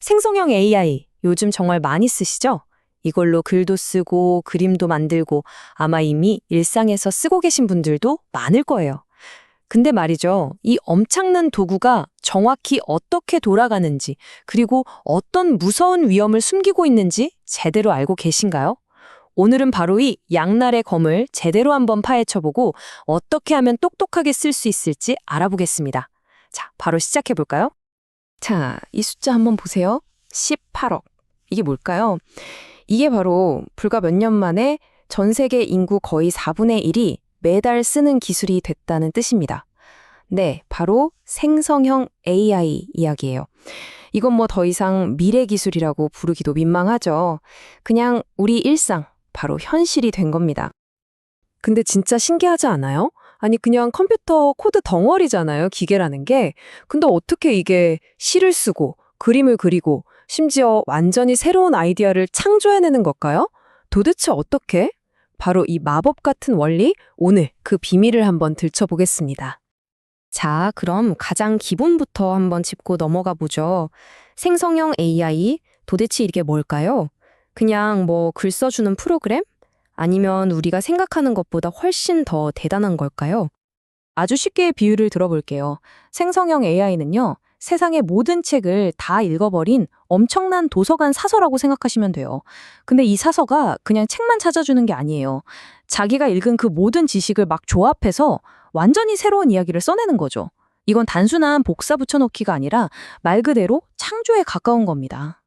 생성형 AI 요즘 정말 많이 쓰시죠? 이걸로 글도 쓰고 그림도 만들고 아마 이미 일상에서 쓰고 계신 분들도 많을 거예요. 근데 말이죠. 이 엄청난 도구가 정확히 어떻게 돌아가는지 그리고 어떤 무서운 위험을 숨기고 있는지 제대로 알고 계신가요? 오늘은 바로 이 양날의 검을 제대로 한번 파헤쳐보고 어떻게 하면 똑똑하게 쓸 수 있을지 알아보겠습니다. 자, 바로 시작해 볼까요? 자, 이 숫자 한번 보세요. 18억. 이게 뭘까요? 이게 바로 불과 몇 년 만에 전 세계 인구 거의 4분의 1이 매달 쓰는 기술이 됐다는 뜻입니다. 네, 바로 생성형 AI 이야기예요. 이건 뭐 더 이상 미래 기술이라고 부르기도 민망하죠. 그냥 우리 일상, 바로 현실이 된 겁니다. 근데 진짜 신기하지 않아요? 아니 그냥 컴퓨터 코드 덩어리잖아요, 기계라는 게. 근데 어떻게 이게 시를 쓰고 그림을 그리고 심지어 완전히 새로운 아이디어를 창조해내는 걸까요? 도대체 어떻게? 바로 이 마법 같은 원리, 오늘 그 비밀을 한번 들춰보겠습니다. 자, 그럼 가장 기본부터 한번 짚고 넘어가 보죠. 생성형 AI, 도대체 이게 뭘까요? 그냥 뭐 글 써주는 프로그램? 아니면 우리가 생각하는 것보다 훨씬 더 대단한 걸까요? 아주 쉽게 비유를 들어볼게요. 생성형 AI는요, 세상의 모든 책을 다 읽어버린 엄청난 도서관 사서라고 생각하시면 돼요. 근데 이 사서가 그냥 책만 찾아주는 게 아니에요. 자기가 읽은 그 모든 지식을 막 조합해서 완전히 새로운 이야기를 써내는 거죠. 이건 단순한 복사 붙여넣기가 아니라 말 그대로 창조에 가까운 겁니다.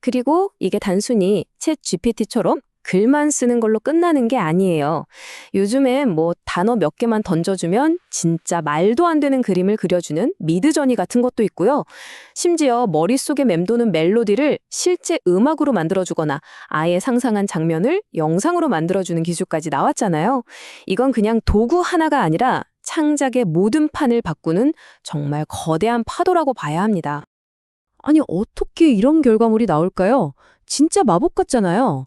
그리고 이게 단순히 챗 GPT처럼 글만 쓰는 걸로 끝나는 게 아니에요. 요즘엔 뭐 단어 몇 개만 던져주면 진짜 말도 안 되는 그림을 그려주는 미드저니 같은 것도 있고요. 심지어 머릿속에 맴도는 멜로디를 실제 음악으로 만들어주거나 아예 상상한 장면을 영상으로 만들어주는 기술까지 나왔잖아요. 이건 그냥 도구 하나가 아니라 창작의 모든 판을 바꾸는 정말 거대한 파도라고 봐야 합니다. 아니, 어떻게 이런 결과물이 나올까요? 진짜 마법 같잖아요.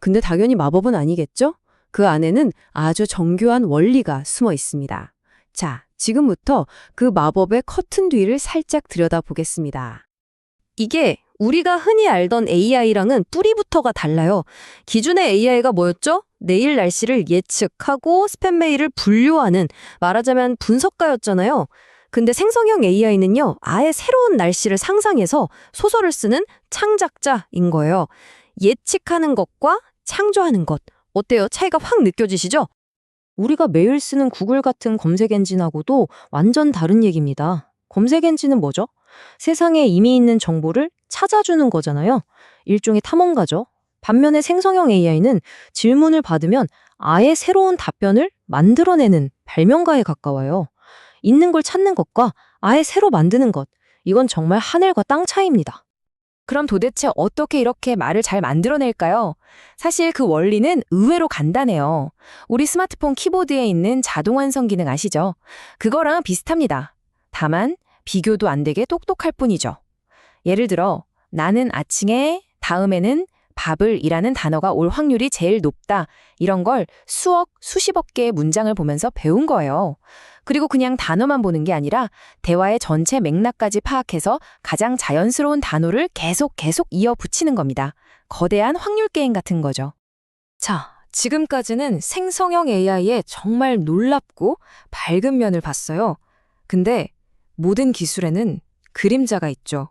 근데 당연히 마법은 아니겠죠? 그 안에는 아주 정교한 원리가 숨어 있습니다. 자, 지금부터 그 마법의 커튼 뒤를 살짝 들여다보겠습니다. 이게 우리가 흔히 알던 AI랑은 뿌리부터가 달라요. 기존의 AI가 뭐였죠? 내일 날씨를 예측하고 스팸 메일을 분류하는 말하자면 분석가였잖아요. 근데 생성형 AI는요, 아예 새로운 날씨를 상상해서 소설을 쓰는 창작자인 거예요. 예측하는 것과 창조하는 것. 어때요? 차이가 확 느껴지시죠? 우리가 매일 쓰는 구글 같은 검색 엔진하고도 완전 다른 얘기입니다. 검색 엔진은 뭐죠? 세상에 이미 있는 정보를 찾아주는 거잖아요. 일종의 탐험가죠. 반면에 생성형 AI는 질문을 받으면 아예 새로운 답변을 만들어내는 발명가에 가까워요. 있는 걸 찾는 것과 아예 새로 만드는 것. 이건 정말 하늘과 땅 차이입니다. 그럼 도대체 어떻게 이렇게 말을 잘 만들어낼까요? 사실 그 원리는 의외로 간단해요. 우리 스마트폰 키보드에 있는 자동 완성 기능 아시죠? 그거랑 비슷합니다. 다만 비교도 안 되게 똑똑할 뿐이죠. 예를 들어 나는 아침에 다음에는 밥을 이라는 단어가 올 확률이 제일 높다. 이런 걸 수억, 수십억 개의 문장을 보면서 배운 거예요. 그리고 그냥 단어만 보는 게 아니라 대화의 전체 맥락까지 파악해서 가장 자연스러운 단어를 계속 계속 이어 붙이는 겁니다. 거대한 확률 게임 같은 거죠. 자, 지금까지는 생성형 AI의 정말 놀랍고 밝은 면을 봤어요. 근데 모든 기술에는 그림자가 있죠.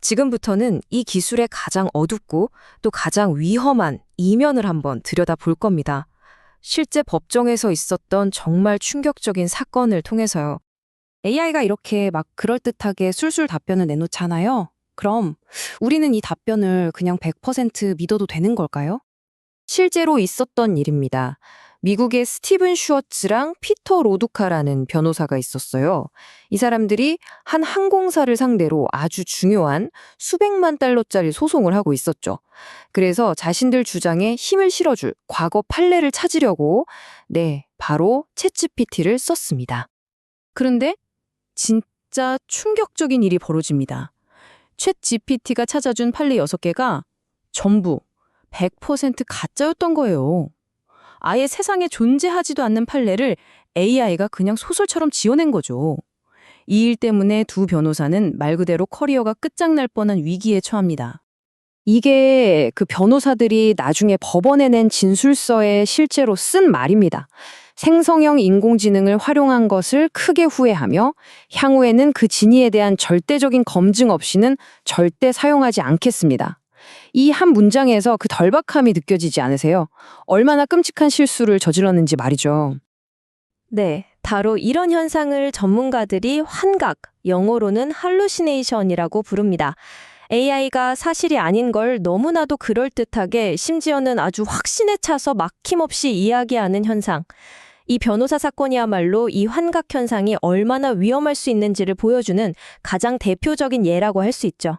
지금부터는 이 기술의 가장 어둡고 또 가장 위험한 이면을 한번 들여다 볼 겁니다. 실제 법정에서 있었던 정말 충격적인 사건을 통해서요. AI가 이렇게 막 그럴듯하게 술술 답변을 내놓잖아요. 그럼 우리는 이 답변을 그냥 100% 믿어도 되는 걸까요? 실제로 있었던 일입니다. 미국의 스티븐 슈워츠랑 피터 로두카라는 변호사가 있었어요. 이 사람들이 한 항공사를 상대로 아주 중요한 수백만 달러짜리 소송을 하고 있었죠. 그래서 자신들 주장에 힘을 실어줄 과거 판례를 찾으려고 네, 바로 챗GPT를 썼습니다. 그런데 진짜 충격적인 일이 벌어집니다. 챗GPT가 찾아준 판례 6개가 전부 100% 가짜였던 거예요. 아예 세상에 존재하지도 않는 판례를 AI가 그냥 소설처럼 지어낸 거죠. 이 일 때문에 두 변호사는 말 그대로 커리어가 끝장날 뻔한 위기에 처합니다. 이게 그 변호사들이 나중에 법원에 낸 진술서에 실제로 쓴 말입니다. 생성형 인공지능을 활용한 것을 크게 후회하며 향후에는 그 진위에 대한 절대적인 검증 없이는 절대 사용하지 않겠습니다. 이 한 문장에서 그 덜박함이 느껴지지 않으세요? 얼마나 끔찍한 실수를 저질렀는지 말이죠. 네, 바로 이런 현상을 전문가들이 환각, 영어로는 할루시네이션이라고 부릅니다. AI가 사실이 아닌 걸 너무나도 그럴듯하게 심지어는 아주 확신에 차서 막힘없이 이야기하는 현상. 이 변호사 사건이야말로 이 환각 현상이 얼마나 위험할 수 있는지를 보여주는 가장 대표적인 예라고 할 수 있죠.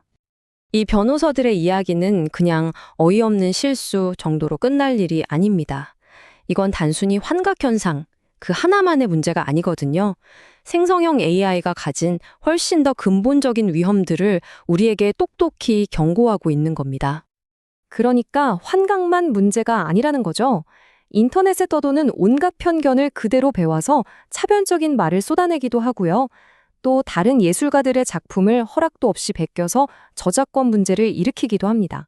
이 변호사들의 이야기는 그냥 어이없는 실수 정도로 끝날 일이 아닙니다. 이건 단순히 환각 현상, 그 하나만의 문제가 아니거든요. 생성형 AI가 가진 훨씬 더 근본적인 위험들을 우리에게 똑똑히 경고하고 있는 겁니다. 그러니까 환각만 문제가 아니라는 거죠. 인터넷에 떠도는 온갖 편견을 그대로 배워서 차별적인 말을 쏟아내기도 하고요. 또 다른 예술가들의 작품을 허락도 없이 베껴서 저작권 문제를 일으키기도 합니다.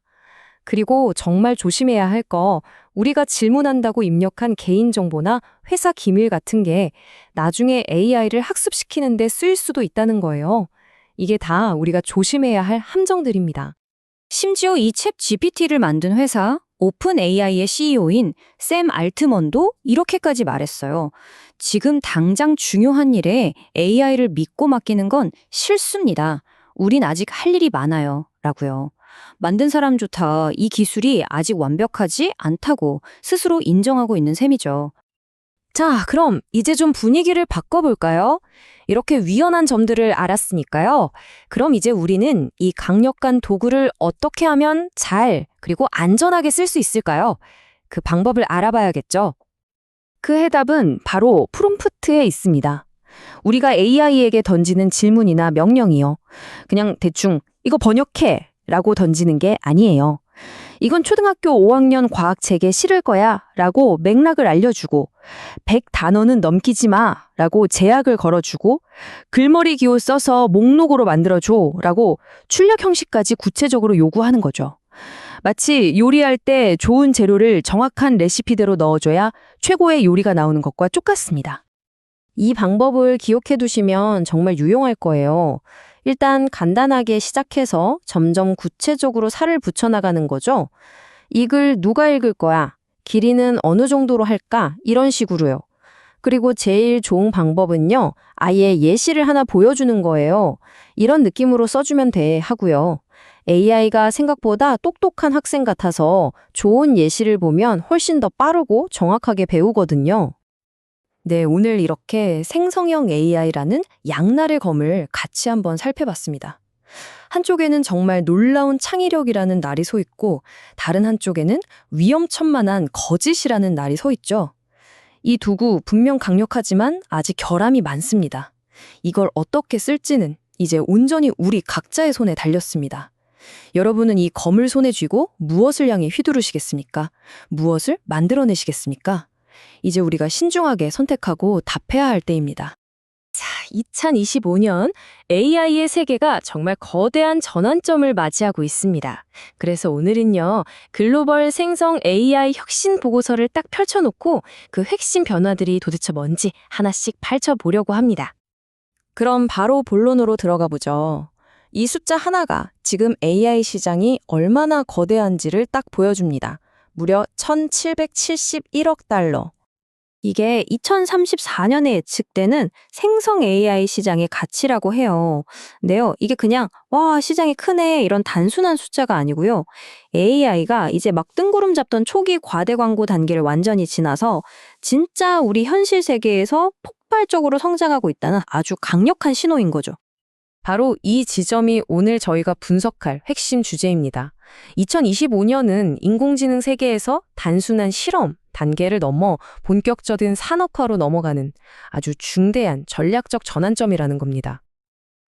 그리고 정말 조심해야 할 거, 우리가 질문한다고 입력한 개인정보나 회사 기밀 같은 게 나중에 AI를 학습시키는데 쓰일 수도 있다는 거예요. 이게 다 우리가 조심해야 할 함정들입니다. 심지어 이 챗 GPT를 만든 회사 오픈 AI의 CEO인 샘 알트먼도 이렇게까지 말했어요. 지금 당장 중요한 일에 AI를 믿고 맡기는 건 실수입니다. 우린 아직 할 일이 많아요. 라고요. 만든 사람조차 이 기술이 아직 완벽하지 않다고 스스로 인정하고 있는 셈이죠. 자, 그럼 이제 좀 분위기를 바꿔볼까요? 이렇게 위헌한 점들을 알았으니까요. 그럼 이제 우리는 이 강력한 도구를 어떻게 하면 잘, 그리고 안전하게 쓸 수 있을까요? 그 방법을 알아봐야겠죠. 그 해답은 바로 프롬프트에 있습니다. 우리가 AI에게 던지는 질문이나 명령이요. 그냥 대충 이거 번역해 라고 던지는 게 아니에요. 이건 초등학교 5학년 과학책에 실을 거야 라고 맥락을 알려주고 100단어는 넘기지 마 라고 제약을 걸어주고 글머리 기호 써서 목록으로 만들어줘 라고 출력 형식까지 구체적으로 요구하는 거죠. 마치 요리할 때 좋은 재료를 정확한 레시피대로 넣어줘야 최고의 요리가 나오는 것과 똑같습니다. 이 방법을 기억해 두시면 정말 유용할 거예요. 일단 간단하게 시작해서 점점 구체적으로 살을 붙여나가는 거죠. 이 글 누가 읽을 거야? 길이는 어느 정도로 할까? 이런 식으로요. 그리고 제일 좋은 방법은요. 아예 예시를 하나 보여주는 거예요. 이런 느낌으로 써주면 돼 하고요. AI가 생각보다 똑똑한 학생 같아서 좋은 예시를 보면 훨씬 더 빠르고 정확하게 배우거든요. 네, 오늘 이렇게 생성형 AI라는 양날의 검을 같이 한번 살펴봤습니다. 한쪽에는 정말 놀라운 창의력이라는 날이 서 있고, 다른 한쪽에는 위험천만한 거짓이라는 날이 서 있죠. 이 두구 분명 강력하지만 아직 결함이 많습니다. 이걸 어떻게 쓸지는 이제 온전히 우리 각자의 손에 달렸습니다. 여러분은 이 검을 손에 쥐고 무엇을 향해 휘두르시겠습니까? 무엇을 만들어내시겠습니까? 이제 우리가 신중하게 선택하고 답해야 할 때입니다. 자, 2025년 AI의 세계가 정말 거대한 전환점을 맞이하고 있습니다. 그래서 오늘은요, 글로벌 생성 AI 혁신 보고서를 딱 펼쳐놓고 그 핵심 변화들이 도대체 뭔지 하나씩 펼쳐보려고 합니다. 그럼 바로 본론으로 들어가 보죠. 이 숫자 하나가 지금 AI 시장이 얼마나 거대한지를 딱 보여줍니다. 무려 1771억 달러. 이게 2034년에 예측되는 생성 AI 시장의 가치라고 해요. 네요. 이게 그냥 와, 시장이 크네 이런 단순한 숫자가 아니고요. AI가 이제 막 뜬구름 잡던 초기 과대 광고 단계를 완전히 지나서 진짜 우리 현실 세계에서 폭발적으로 성장하고 있다는 아주 강력한 신호인 거죠. 바로 이 지점이 오늘 저희가 분석할 핵심 주제입니다. 2025년은 인공지능 세계에서 단순한 실험 단계를 넘어 본격적인 산업화로 넘어가는 아주 중대한 전략적 전환점이라는 겁니다.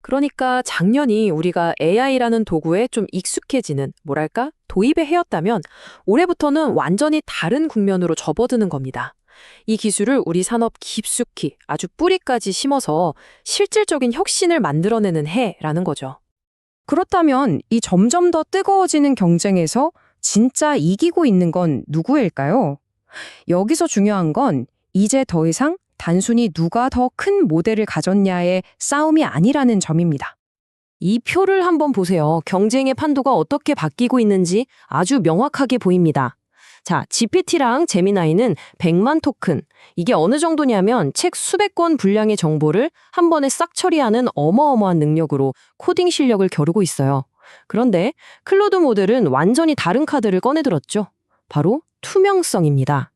그러니까 작년이 우리가 AI라는 도구에 좀 익숙해지는, 뭐랄까, 도입의 해였다면 올해부터는 완전히 다른 국면으로 접어드는 겁니다. 이 기술을 우리 산업 깊숙이 아주 뿌리까지 심어서 실질적인 혁신을 만들어내는 해라는 거죠. 그렇다면 이 점점 더 뜨거워지는 경쟁에서 진짜 이기고 있는 건 누구일까요? 여기서 중요한 건 이제 더 이상 단순히 누가 더 큰 모델을 가졌냐의 싸움이 아니라는 점입니다. 이 표를 한번 보세요. 경쟁의 판도가 어떻게 바뀌고 있는지 아주 명확하게 보입니다. 자, GPT랑 제미나이는 100만 토큰. 이게 어느 정도냐면 책 수백 권 분량의 정보를 한 번에 싹 처리하는 어마어마한 능력으로 코딩 실력을 겨루고 있어요. 그런데 클로드 모델은 완전히 다른 카드를 꺼내들었죠. 바로 투명성입니다.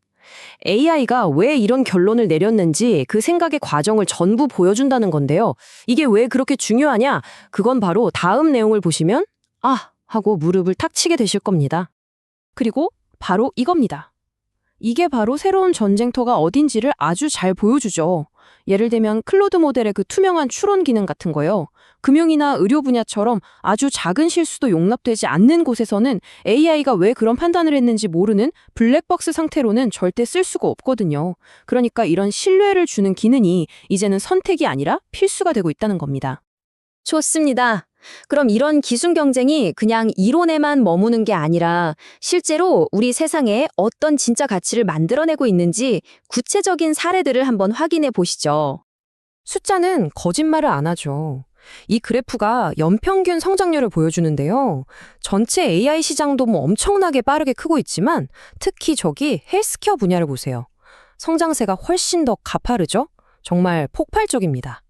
AI가 왜 이런 결론을 내렸는지 그 생각의 과정을 전부 보여준다는 건데요. 이게 왜 그렇게 중요하냐? 그건 바로 다음 내용을 보시면 아 하고 무릎을 탁 치게 되실 겁니다. 그리고 바로 이겁니다. 이게 바로 새로운 전쟁터가 어딘지를 아주 잘 보여주죠. 예를 들면 클로드 모델의 그 투명한 추론 기능 같은 거요. 금융이나 의료 분야처럼 아주 작은 실수도 용납되지 않는 곳에서는 AI가 왜 그런 판단을 했는지 모르는 블랙박스 상태로는 절대 쓸 수가 없거든요. 그러니까 이런 신뢰를 주는 기능이 이제는 선택이 아니라 필수가 되고 있다는 겁니다. 좋습니다. 그럼 이런 기술 경쟁이 그냥 이론에만 머무는 게 아니라 실제로 우리 세상에 어떤 진짜 가치를 만들어내고 있는지 구체적인 사례들을 한번 확인해 보시죠. 숫자는 거짓말을 안 하죠. 이 그래프가 연평균 성장률을 보여주는데요. 전체 AI 시장도 뭐 엄청나게 빠르게 크고 있지만 특히 저기 헬스케어 분야를 보세요. 성장세가 훨씬 더 가파르죠? 정말 폭발적입니다.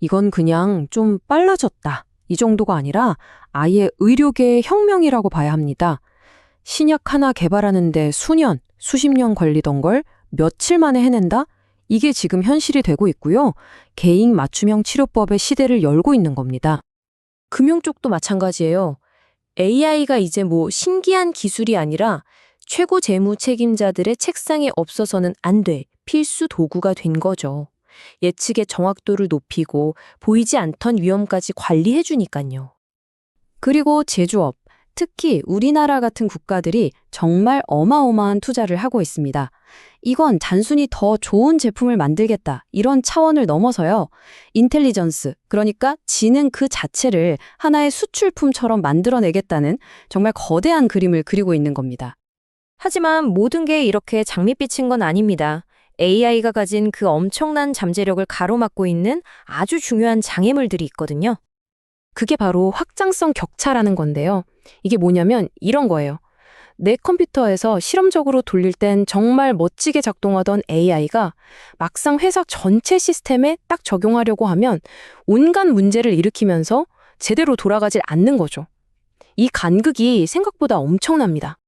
이건 그냥 좀 빨라졌다. 이 정도가 아니라 아예 의료계의 혁명이라고 봐야 합니다. 신약 하나 개발하는데 수년, 수십 년 걸리던 걸 며칠 만에 해낸다? 이게 지금 현실이 되고 있고요. 개인 맞춤형 치료법의 시대를 열고 있는 겁니다. 금융 쪽도 마찬가지예요. AI가 이제 뭐 신기한 기술이 아니라 최고 재무 책임자들의 책상에 없어서는 안 돼. 필수 도구가 된 거죠. 예측의 정확도를 높이고 보이지 않던 위험까지 관리해 주니까요. 그리고 제조업, 특히 우리나라 같은 국가들이 정말 어마어마한 투자를 하고 있습니다. 이건 단순히 더 좋은 제품을 만들겠다 이런 차원을 넘어서요. 인텔리전스, 그러니까 지능 그 자체를 하나의 수출품처럼 만들어내겠다는 정말 거대한 그림을 그리고 있는 겁니다. 하지만 모든 게 이렇게 장밋빛인 건 아닙니다. AI가 가진 그 엄청난 잠재력을 가로막고 있는 아주 중요한 장애물들이 있거든요. 그게 바로 확장성 격차라는 건데요. 이게 뭐냐면 이런 거예요. 내 컴퓨터에서 실험적으로 돌릴 땐 정말 멋지게 작동하던 AI가 막상 회사 전체 시스템에 딱 적용하려고 하면 온갖 문제를 일으키면서 제대로 돌아가질 않는 거죠. 이 간극이 생각보다 엄청납니다.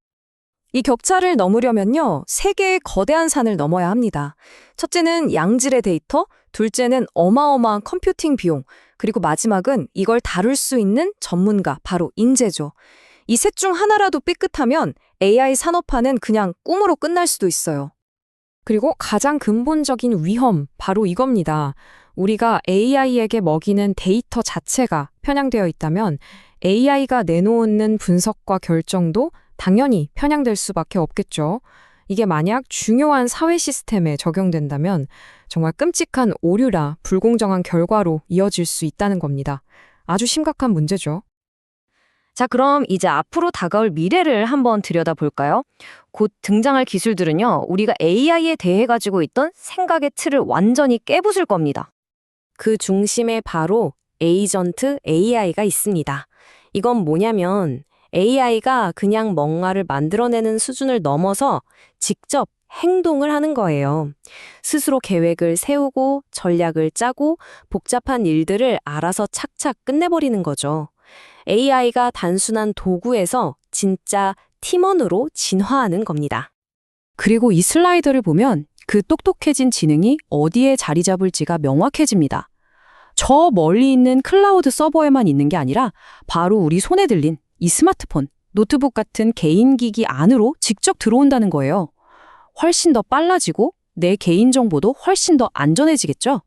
이 격차를 넘으려면요, 세 개의 거대한 산을 넘어야 합니다. 첫째는 양질의 데이터, 둘째는 어마어마한 컴퓨팅 비용, 그리고 마지막은 이걸 다룰 수 있는 전문가, 바로 인재죠. 이 셋 중 하나라도 삐끗하면 AI 산업화는 그냥 꿈으로 끝날 수도 있어요. 그리고 가장 근본적인 위험, 바로 이겁니다. 우리가 AI에게 먹이는 데이터 자체가 편향되어 있다면 AI가 내놓는 분석과 결정도 당연히 편향될 수밖에 없겠죠. 이게 만약 중요한 사회 시스템에 적용된다면 정말 끔찍한 오류라 불공정한 결과로 이어질 수 있다는 겁니다. 아주 심각한 문제죠. 자, 그럼 이제 앞으로 다가올 미래를 한번 들여다볼까요? 곧 등장할 기술들은요, 우리가 AI에 대해 가지고 있던 생각의 틀을 완전히 깨부술 겁니다. 그 중심에 바로 에이전트 AI가 있습니다. 이건 뭐냐면 AI가 그냥 뭔가를 만들어내는 수준을 넘어서 직접 행동을 하는 거예요. 스스로 계획을 세우고 전략을 짜고 복잡한 일들을 알아서 착착 끝내버리는 거죠. AI가 단순한 도구에서 진짜 팀원으로 진화하는 겁니다. 그리고 이 슬라이드를 보면 그 똑똑해진 지능이 어디에 자리 잡을지가 명확해집니다. 저 멀리 있는 클라우드 서버에만 있는 게 아니라 바로 우리 손에 들린 이 스마트폰, 노트북 같은 개인 기기 안으로 직접 들어온다는 거예요. 훨씬 더 빨라지고 내 개인정보도 훨씬 더 안전해지겠죠?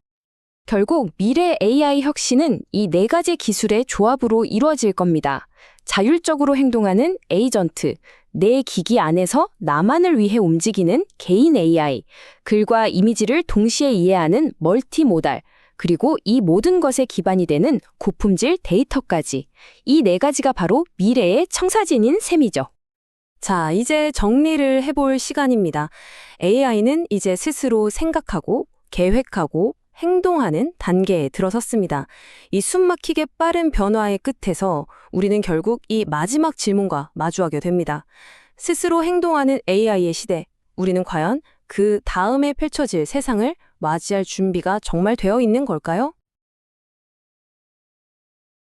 결국 미래 AI 혁신은 이 네 가지 기술의 조합으로 이루어질 겁니다. 자율적으로 행동하는 에이전트, 내 기기 안에서 나만을 위해 움직이는 개인 AI, 글과 이미지를 동시에 이해하는 멀티모달, 그리고 이 모든 것의 기반이 되는 고품질 데이터까지. 이 네 가지가 바로 미래의 청사진인 셈이죠. 자, 이제 정리를 해볼 시간입니다. AI는 이제 스스로 생각하고 계획하고 행동하는 단계에 들어섰습니다. 이 숨막히게 빠른 변화의 끝에서 우리는 결국 이 마지막 질문과 마주하게 됩니다. 스스로 행동하는 AI의 시대, 우리는 과연 그 다음에 펼쳐질 세상을 맞이할 준비가 정말 되어 있는 걸까요?